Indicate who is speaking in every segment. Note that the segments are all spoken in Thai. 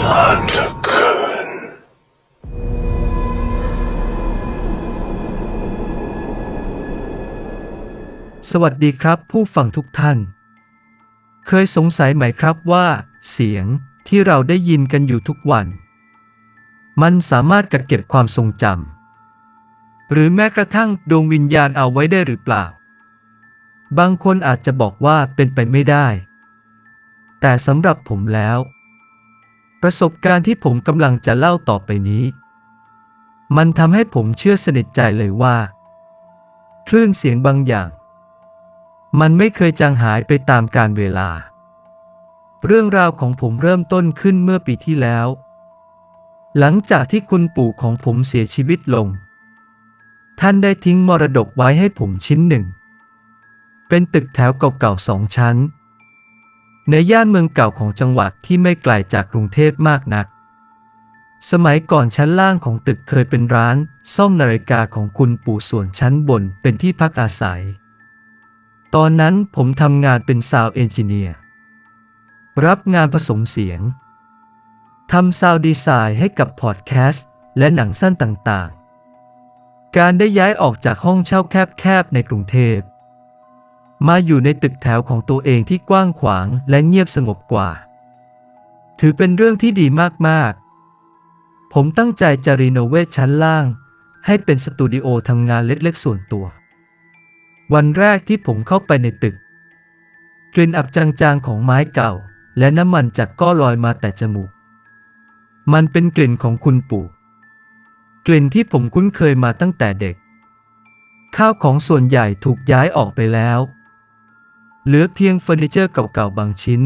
Speaker 1: นานเหลือเกิน
Speaker 2: สวัสดีครับผู้ฟังทุกท่าน เคยสงสัยไหมครับว่า เสียงที่เราได้ยินกันอยู่ทุกวัน มันสามารถกักเก็บความทรงจำหรือแม้กระทั่งดวงวิญญาณเอาไว้ได้หรือเปล่า บางคนอาจจะบอกว่าเป็นไปไม่ได้ แต่สำหรับผมแล้ว ประสบการณ์ที่ผมกำลังจะเล่าต่อไปนี้ มันทำให้ผมเชื่อสนิทใจเลยว่า คลื่นเสียงบางอย่าง มันไม่เคยจางหายไปตามกาลเวลา เรื่องราวของผมเริ่มต้นขึ้นเมื่อปีที่แล้ว หลังจากที่คุณปู่ของผมเสียชีวิตลง ท่านได้ทิ้งมรดกไว้ให้ผมชิ้นหนึ่ง เป็นตึกแถวเก่าๆสองชั้น ในย่านเมืองเก่าของจังหวัดที่ไม่ไกลจากกรุงเทพมากนัก สมัยก่อนชั้นล่างของตึกเคยเป็นร้าน ซ่อมนาฬิกาของคุณปู่ส่วนชั้นบนเป็นที่พักอาศัย ตอนนั้นผมทำงานเป็นซาวเอนจิเนียร์ รับงานผสมเสียง ทำซาวดีไซน์ให้กับพอดแคสต์และหนังสั้นต่างๆ การได้ย้ายออกจากห้องเช่าแคบๆในกรุงเทพ มาอยู่ในตึกแถวของตัวเองที่กว้างขวางและเงียบสงบกว่า ถือเป็นเรื่องที่ดีมากๆ ผมตั้งใจจะรีโนเวทชั้นล่าง ให้เป็นสตูดิโอทำงานเล็กๆส่วนตัว วันแรกที่ผมเข้าไปในตึก กลิ่นอับจางๆของไม้เก่า และน้ำมันจากก้อลอยมาแต่จมูก มันเป็นกลิ่นของคุณปู่ กลิ่นที่ผมคุ้นเคยมาตั้งแต่เด็กข้าวของส่วนใหญ่ถูกย้ายออกไปแล้ว เหลือเพียงเฟอร์นิเจอร์เก่าๆบางชิ้น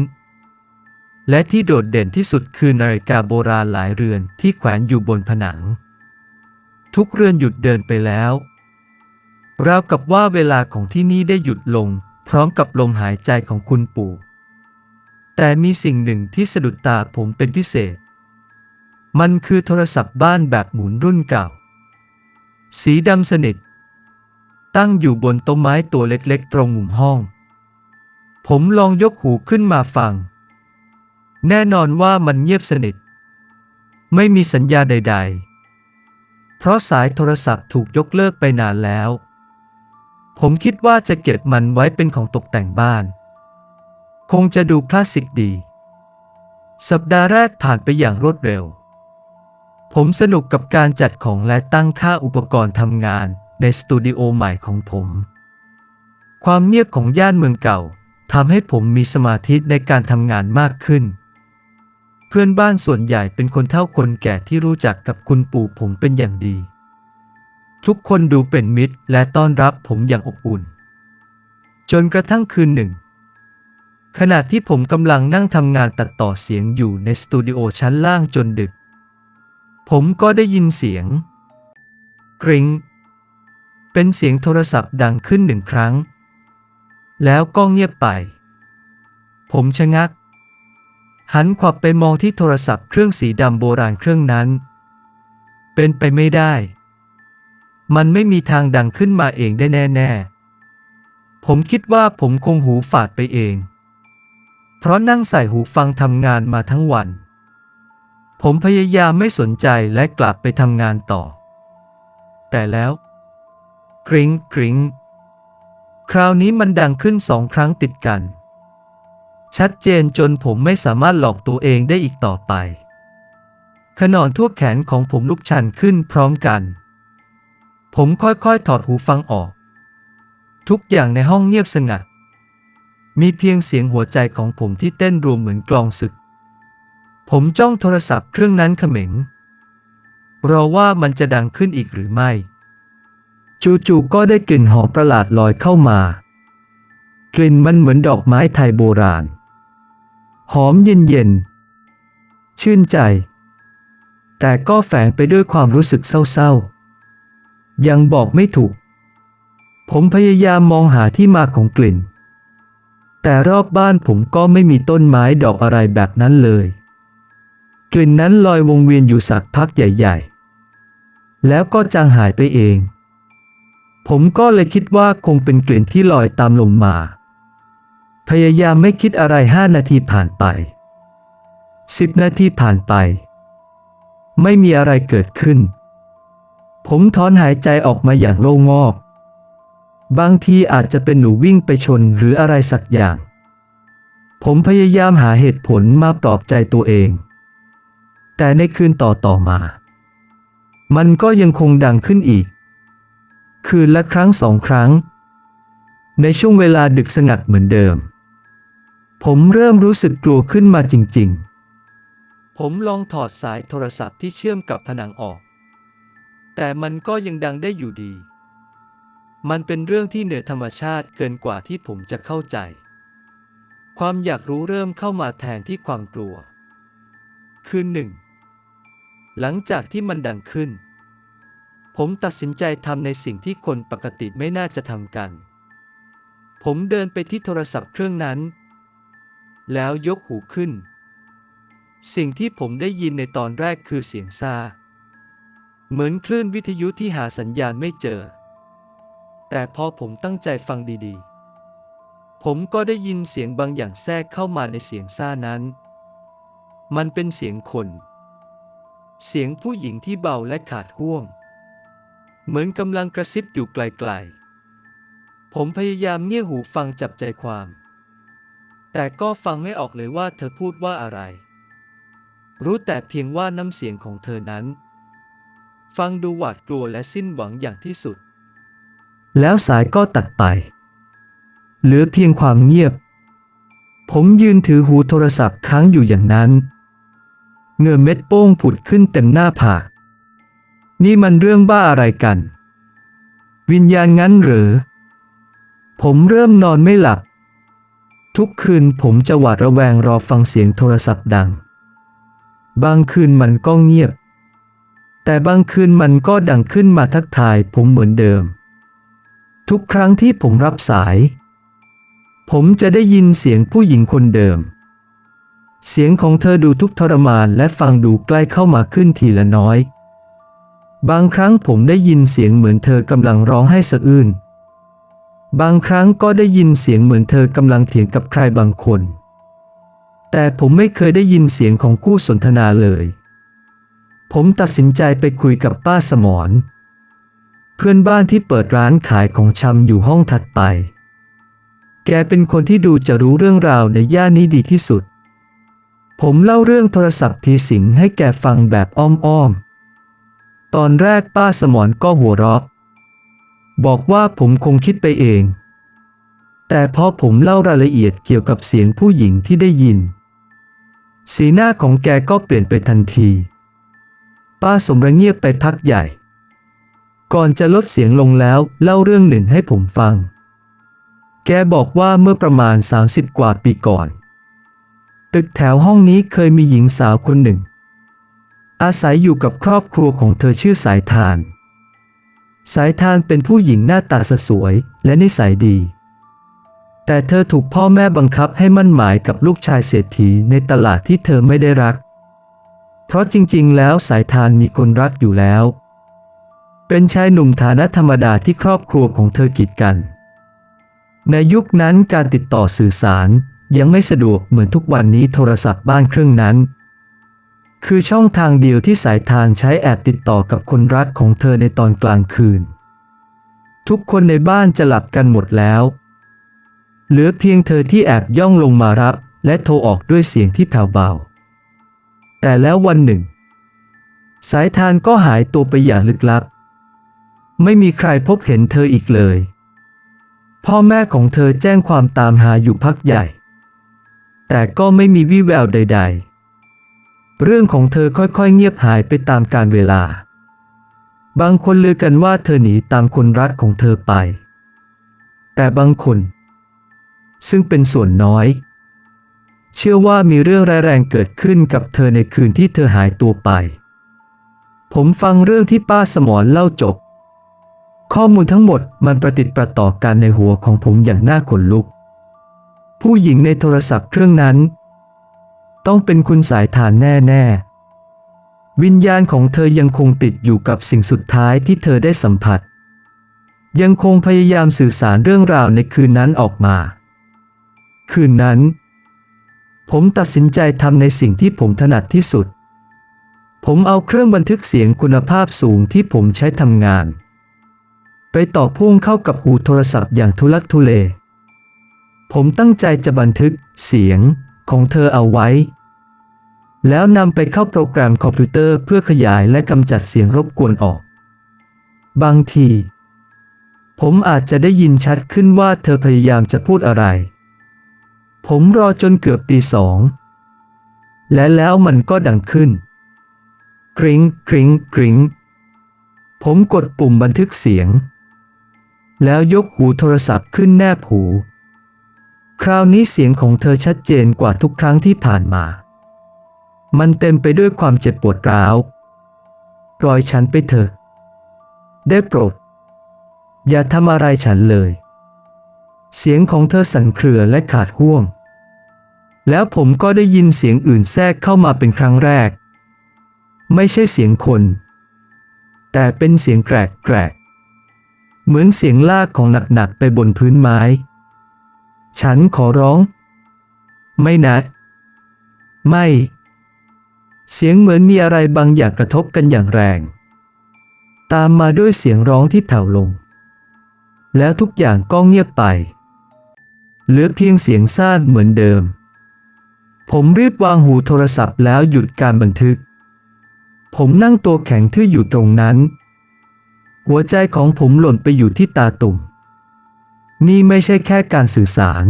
Speaker 2: และที่โดดเด่นที่สุดคือนาฬิกาโบราณหลายเรือนที่แขวนอยู่บนผนัง ทุกเรือนหยุดเดินไปแล้วราวกับว่าเวลาของที่นี่ได้หยุดลง พร้อมกับลมหายใจของคุณปู่ แต่มีสิ่งหนึ่งที่สะดุดตาผมเป็นพิเศษ มันคือโทรศัพท์บ้านแบบหมุนรุ่นเก่า สีดำสนิท ตั้งอยู่บนโต๊ะไม้ตัวเล็กๆ ตรงมุมห้อง ผมลองยกหูขึ้นมาฟัง แน่นอนว่ามันเงียบสนิท ไม่มีสัญญาใด ๆ เพราะสายโทรศัพท์ถูกยกเลิกไปนานแล้ว ผมคิดว่าจะเก็บมันไว้เป็นของตกแต่งบ้าน คงจะดูคลาสสิกดี สัปดาห์แรกผ่านไปอย่างรวดเร็ว ผมสนุกกับการจัดของและตั้งค่าอุปกรณ์ทำงานในสตูดิโอใหม่ของผม ความเงียบของย่านเมืองเก่า ทำให้ผมมีสมาธิในการทำงานมากขึ้น เพื่อนบ้านส่วนใหญ่เป็นคนเฒ่าคนแก่ที่รู้จักกับคุณปู่ผมเป็นอย่างดี ทุกคนดูเป็นมิตรและต้อนรับผมอย่างอบอุ่น จนกระทั่งคืนหนึ่ง ขณะที่ผมกำลังนั่งทำงานตัดต่อเสียงอยู่ในสตูดิโอชั้นล่างจนดึก ผมก็ได้ยินเสียงกริง้งเป็นเสียงโทรศัพท์ดังขึ้นหนึ่งครั้ง แล้วก็เงียบไป ผมชะงัก หันขวับไปมองที่โทรศัพท์เครื่องสีดำโบราณเครื่องนั้น เป็นไปไม่ได้ มันไม่มีทางดังขึ้นมาเองได้แน่ๆ ผมคิดว่าผมคงหูฝาดไปเอง เพราะนั่งใส่หูฟังทำงานมาทั้งวัน ผมพยายามไม่สนใจและกลับไปทำงานต่อ แต่แล้วกริง้งกริง้ง คราวนี้มันดังขึ้นสองครั้งติดกัน ชัดเจนจนผมไม่สามารถหลอกตัวเองได้อีกต่อไป ขนอนทั่วแขนของผมลุกชันขึ้นพร้อมกัน ผมค่อยๆถอดหูฟังออก ทุกอย่างในห้องเงียบสงัด มีเพียงเสียงหัวใจของผมที่เต้นรวมเหมือนกลองศึก ผมจ้องโทรศัพท์เครื่องนั้นเขม็งรอว่ามันจะดังขึ้นอีกหรือไม่ จู่ๆก็ได้กลิ่นหอมประหลาดลอยเข้ามา กลิ่นมันเหมือนดอกไม้ไทยโบราณ หอมเย็นๆ ชื่นใจ แต่ก็แฝงไปด้วยความรู้สึกเศร้าๆ ยังบอกไม่ถูก ผมพยายามมองหาที่มาของกลิ่น แต่รอบบ้านผมก็ไม่มีต้นไม้ดอกอะไรแบบนั้นเลย กลิ่นนั้นลอยวงเวียนอยู่สักพักใหญ่ ๆ แล้วก็จางหายไปเอง ผมก็เลยคิดว่าคงเป็นกลิ่นที่ลอยตามลมมา พยายามไม่คิดอะไรห้านาทีผ่านไปสิบนาทีผ่านไป ไม่มีอะไรเกิดขึ้น ผมถอนหายใจออกมาอย่างโล่งอก บางทีอาจจะเป็นหนูวิ่งไปชนหรืออะไรสักอย่าง ผมพยายามหาเหตุผลมาปลอบใจตัวเอง แต่ในคืนต่อต่อมา มันก็ยังคงดังขึ้นอีก คืนละครั้งสองครั้ง ในช่วงเวลาดึกสงัดเหมือนเดิม ผมเริ่มรู้สึกกลัวขึ้นมาจริง ๆ ผมลองถอดสายโทรศัพท์ที่เชื่อมกับผนังออก แต่มันก็ยังดังได้อยู่ดี มันเป็นเรื่องที่เหนือธรรมชาติเกินกว่าที่ผมจะเข้าใจ ความอยากรู้เริ่มเข้ามาแทนที่ความกลัว คืนหนึ่ง หลังจากที่มันดังขึ้น ผมตัดสินใจทำในสิ่งที่คนปกติไม่น่าจะทำกัน ผมเดินไปที่โทรศัพท์เครื่องนั้น แล้วยกหูขึ้น สิ่งที่ผมได้ยินในตอนแรกคือเสียงซา เหมือนคลื่นวิทยุที่หาสัญญาณไม่เจอ แต่พอผมตั้งใจฟังดีๆ ผมก็ได้ยินเสียงบางอย่างแทรกเข้ามาในเสียงซ่านั้น มันเป็นเสียงคน เสียงผู้หญิงที่เบาและขาดห่วง เหมือนกำลังกระซิบอยู่ไกลๆ ผมพยายามเงี่ยหูฟังจับใจความ แต่ก็ฟังไม่ออกเลยว่าเธอพูดว่าอะไร รู้แต่เพียงว่าน้ำเสียงของเธอนั้น ฟังดูหวาดกลัวและสิ้นหวังอย่างที่สุด แล้วสายก็ตัดไป เหลือเพียงความเงียบ ผมยืนถือหูโทรศัพท์ค้างอยู่อย่างนั้น เงื่อเม็ดโป้งผุดขึ้นเต็มหน้าผาก นี่มันเรื่องบ้าอะไรกัน วิญญาณงั้นหรือ ผมเริ่มนอนไม่หลับ ทุกคืนผมจะหวาดระแวงรอฟังเสียงโทรศัพท์ดัง บางคืนมันก็เงียบ แต่บางคืนมันก็ดังขึ้นมาทักทายผมเหมือนเดิม ทุกครั้งที่ผมรับสาย ผมจะได้ยินเสียงผู้หญิงคนเดิม เสียงของเธอดูทุกทรมานและฟังดูใกล้เข้ามาขึ้นทีละน้อย บางครั้งผมได้ยินเสียงเหมือนเธอกำลังร้องให้สะอื้น บางครั้งก็ได้ยินเสียงเหมือนเธอกำลังเถียงกับใครบางคน แต่ผมไม่เคยได้ยินเสียงของคู่สนทนาเลย ผมตัดสินใจไปคุยกับป้าสมรเพื่อนบ้านที่เปิดร้านขายของชำอยู่ห้องถัดไป แกเป็นคนที่ดูจะรู้เรื่องราวในย่านนี้ดีที่สุด ผมเล่าเรื่องโทรศัพท์ผีสิงให้แกฟังแบบอ้อมๆ ตอนแรกป้าสมรก็หัวเราะ บอกว่าผมคงคิดไปเอง แต่พอผมเล่ารายละเอียดเกี่ยวกับเสียงผู้หญิงที่ได้ยิน สีหน้าของแกก็เปลี่ยนไปทันที ป้าสมระเงียบไปพักใหญ่ ก่อนจะลดเสียงลงแล้วเล่าเรื่องหนึ่งให้ผมฟัง แกบอกว่าเมื่อประมาณ 30 กว่าปีก่อน ตึกแถวห้องนี้เคยมีหญิงสาวคนหนึ่ง อาศัยอยู่กับครอบครัวของเธอชื่อสายทาน สายทานเป็นผู้หญิงหน้าตาสสวยและนิสัยดี แต่เธอถูกพ่อแม่บังคับให้มั่นหมายกับลูกชายเศรษฐีในตลาดที่เธอไม่ได้รัก เพราะจริงๆ แล้วสายทานมีคนรักอยู่แล้ว เป็นชายหนุ่มฐานะธรรมดาที่ครอบครัวของเธอกีดกัน ในยุคนั้นการติดต่อสื่อสารยังไม่สะดวกเหมือนทุกวันนี้โทรศัพท์บ้านเครื่องนั้น คือช่องทางเดียวที่สายทานใช้แอบติดต่อกับคนรักของเธอในตอนกลางคืน ทุกคนในบ้านจะหลับกันหมดแล้ว เหลือเพียงเธอที่แอบย่องลงมารับ และโทรออกด้วยเสียงที่แผ่วเบา แต่แล้ววันหนึ่ง สายทานก็หายตัวไปอย่างลึกลับ ไม่มีใครพบเห็นเธออีกเลย พ่อแม่ของเธอแจ้งความตามหาอยู่พักใหญ่ แต่ก็ไม่มีวี่แววใด ๆ เรื่องของเธอค่อยๆเงียบหายไปตามกาลเวลา บางคนลือกันว่าเธอหนีตามคนรักของเธอไป แต่บางคน ซึ่งเป็นส่วนน้อย เชื่อว่ามีเรื่องร้ายแรงเกิดขึ้นกับเธอในคืนที่เธอหายตัวไป ผมฟังเรื่องที่ป้าสมรเล่าจบ ข้อมูลทั้งหมดมันประติดประต่อกันในหัวของผมอย่างน่าขนลุก ผู้หญิงในโทรศัพท์เครื่องนั้น ต้องเป็นคุณสายทานแน่ๆ วิญญาณของเธอยังคงติดอยู่กับสิ่งสุดท้ายที่เธอได้สัมผัส ยังคงพยายามสื่อสารเรื่องราวในคืนนั้นออกมา คืนนั้น ผมตัดสินใจทำในสิ่งที่ผมถนัดที่สุด ผมเอาเครื่องบันทึกเสียงคุณภาพสูงที่ผมใช้ทำงาน ไปต่อพ่วงเข้ากับหูโทรศัพท์อย่างทุลักทุเล ผมตั้งใจจะบันทึกเสียงของเธอเอาไว้ แล้วนำไปเข้าโปรแกรมคอมพิวเตอร์เพื่อขยายและกำจัดเสียงรบกวนออก บางที ผมอาจจะได้ยินชัดขึ้นว่าเธอพยายามจะพูดอะไร ผมรอจนเกือบตีสอง และแล้วมันก็ดังขึ้น กริงกริงกริงผมกดปุ่มบันทึกเสียง แล้วยกหูโทรศัพท์ขึ้นแนบหู คราวนี้เสียงของเธอชัดเจนกว่าทุกครั้งที่ผ่านมา มันเต็มไปด้วยความเจ็บปวดร้าวปล่อยฉันไปเถอะ ได้โปรด อย่าทำอะไรฉันเลย เสียงของเธอสั่นเครือและขาดห่วง แล้วผมก็ได้ยินเสียงอื่นแทรกเข้ามาเป็นครั้งแรก ไม่ใช่เสียงคน แต่เป็นเสียงแกรกแกรกเหมือนเสียงลากของหนักๆไปบนพื้นไม้ ฉันขอร้อง ไม่นะ ไม่ เสียงเหมือนมีอะไรบางอย่างกระทบกันอย่างแรง ตามมาด้วยเสียงร้องที่แผ่วลง แล้วทุกอย่างก็เงียบไป เหลือเพียงเสียงซ่านเหมือนเดิม ผมรีบวางหูโทรศัพท์แล้วหยุดการบันทึก ผมนั่งตัวแข็งทื่ออยู่ตรงนั้น หัวใจของผมหล่นไปอยู่ที่ตาตุ่ม นี่ไม่ใช่แค่การสื่อสาร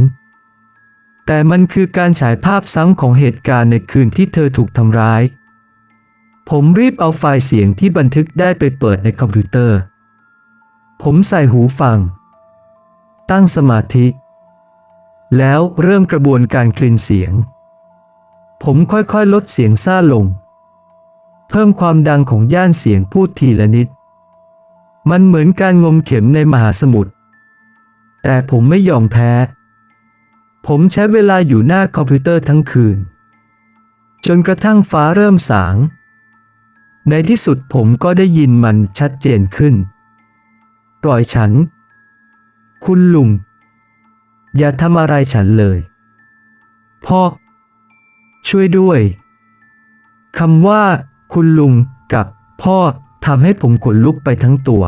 Speaker 2: แต่มันคือการฉายภาพซ้ำของเหตุการณ์ในคืนที่เธอถูกทำร้าย ผมรีบเอาไฟล์เสียงที่บันทึกได้ไปเปิดในคอมพิวเตอร์ ผมใส่หูฟัง ตั้งสมาธิ แล้วเริ่มกระบวนการคลินเสียง ผมค่อยๆลดเสียงซ่าลง เพิ่มความดังของย่านเสียงพูดทีละนิด มันเหมือนการงมเข็มในมหาสมุทรแต่ผมไม่ยอมแพ้ ผมใช้เวลาอยู่หน้าคอมพิวเตอร์ทั้งคืน จนกระทั่งฟ้าเริ่มสาง ในที่สุดผมก็ได้ยินมันชัดเจนขึ้น ปล่อยฉัน คุณลุง อย่าทำอะไรฉันเลย พ่อ ช่วยด้วยคำว่า คุณลุงกับพ่อทำให้ผมขนลุกไปทั้งตัว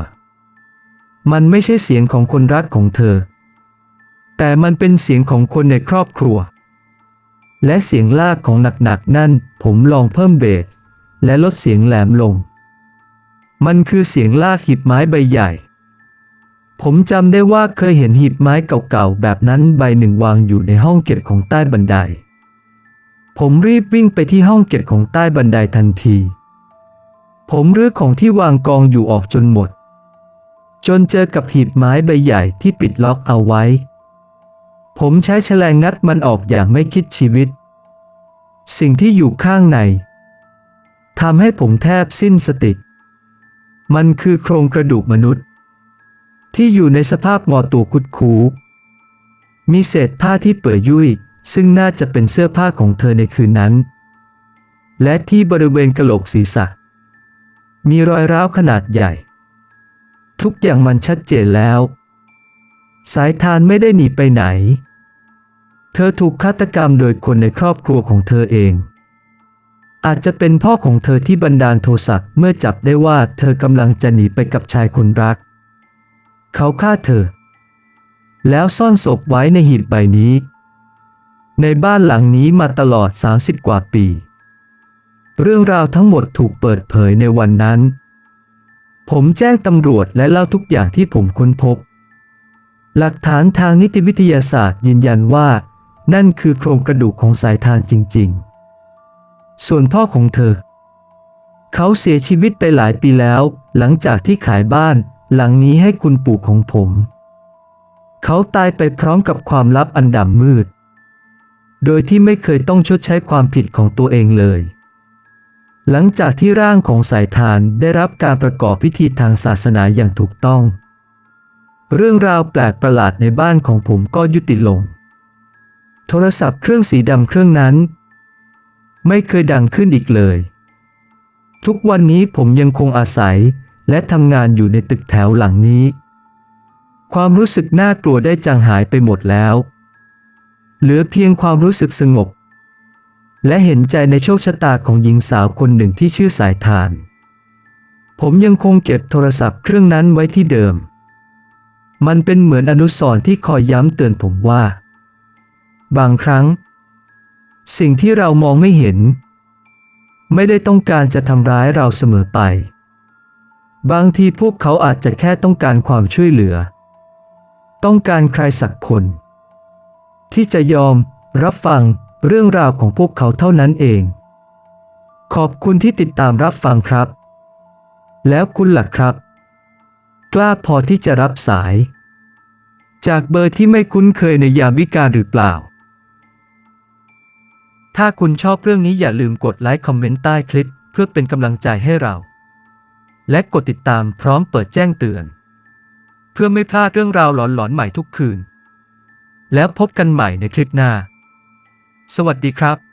Speaker 2: มันไม่ใช่เสียงของคนรักของเธอ แต่มันเป็นเสียงของคนในครอบครัว และเสียงลากของหนักๆนั่นผมลองเพิ่มเบสและลดเสียงแหลมลง มันคือเสียงลากหีบไม้ใบใหญ่ ผมจำได้ว่าเคยเห็นหีบไม้เก่าๆแบบนั้นใบหนึ่งวางอยู่ในห้องเก็บของใต้บันได ผมรีบวิ่งไปที่ห้องเก็บของใต้บันไดทันที ผมรื้อของที่วางกองอยู่ออกจนหมด จนเจอกับหีบไม้ใบใหญ่ที่ปิดล็อกเอาไว้ ผมใช้แฉลงงัดมันออกอย่างไม่คิดชีวิต สิ่งที่อยู่ข้างในทำให้ผมแทบสิ้นสติ มันคือโครงกระดูกมนุษย์ ที่อยู่ในสภาพงอตัวคุดคู มีเศษผ้าที่เปื่อยยุ่ย ซึ่งน่าจะเป็นเสื้อผ้าของเธอในคืนนั้น และที่บริเวณกระโหลกศีรษะ มีรอยร้าวขนาดใหญ่ ทุกอย่างมันชัดเจนแล้ว สายทานไม่ได้หนีไปไหน เธอถูกฆาตกรรมโดยคนในครอบครัวของเธอเอง อาจจะเป็นพ่อของเธอที่บันดาลโทสะเมื่อจับได้ว่าเธอกำลังจะหนีไปกับชายคนรัก เขาฆ่าเธอ แล้วซ่อนศพไว้ในหีบใบนี้ ในบ้านหลังนี้มาตลอด 30 กว่าปี เรื่องราวทั้งหมดถูกเปิดเผยในวันนั้น ผมแจ้งตำรวจและเล่าทุกอย่างที่ผมค้นพบ หลักฐานทางนิติวิทยาศาสตร์ยืนยันว่า นั่นคือโครงกระดูกของสายทานจริง ๆ ส่วนพ่อของเธอ เขาเสียชีวิตไปหลายปีแล้ว หลังจากที่ขายบ้าน หลังนี้ให้คุณปู่ของผม เขาตายไปพร้อมกับความลับอันดำมืด โดยที่ไม่เคยต้องชดใช้ความผิดของตัวเองเลย หลังจากที่ร่างของสายทานได้รับการประกอบพิธีทางศาสนาอย่างถูกต้อง เรื่องราวแปลกประหลาดในบ้านของผมก็ยุติลง โทรศัพท์เครื่องสีดำเครื่องนั้น ไม่เคยดังขึ้นอีกเลย ทุกวันนี้ผมยังคงอาศัยและทำงานอยู่ในตึกแถวหลังนี้ ความรู้สึกน่ากลัวได้จางหายไปหมดแล้ว เหลือเพียงความรู้สึกสงบ และเห็นใจในโชคชะตาของหญิงสาวคนหนึ่งที่ชื่อสายทาน ผมยังคงเก็บโทรศัพท์เครื่องนั้นไว้ที่เดิม มันเป็นเหมือนอนุสรณ์ที่คอยย้ำเตือนผมว่า บางครั้ง สิ่งที่เรามองไม่เห็น ไม่ได้ต้องการจะทำร้ายเราเสมอไป บางทีพวกเขาอาจจะแค่ต้องการความช่วยเหลือ ต้องการใครสักคน ที่จะยอมรับฟังเรื่องราวของพวกเขาเท่านั้นเอง ขอบคุณที่ติดตามรับฟังครับ แล้วคุณล่ะครับ กล้าพอที่จะรับสาย จากเบอร์ที่ไม่คุ้นเคยในยามวิกาลหรือเปล่า ถ้าคุณชอบเรื่องนี้อย่าลืมกดไลค์คอมเมนต์ใต้คลิป เพื่อเป็นกำลังใจให้เรา และกดติดตามพร้อมเปิดแจ้งเตือน เพื่อไม่พลาดเรื่องราวหลอนๆใหม่ทุกคืน แล้วพบกันใหม่ในคลิปหน้า สวัสดีครับ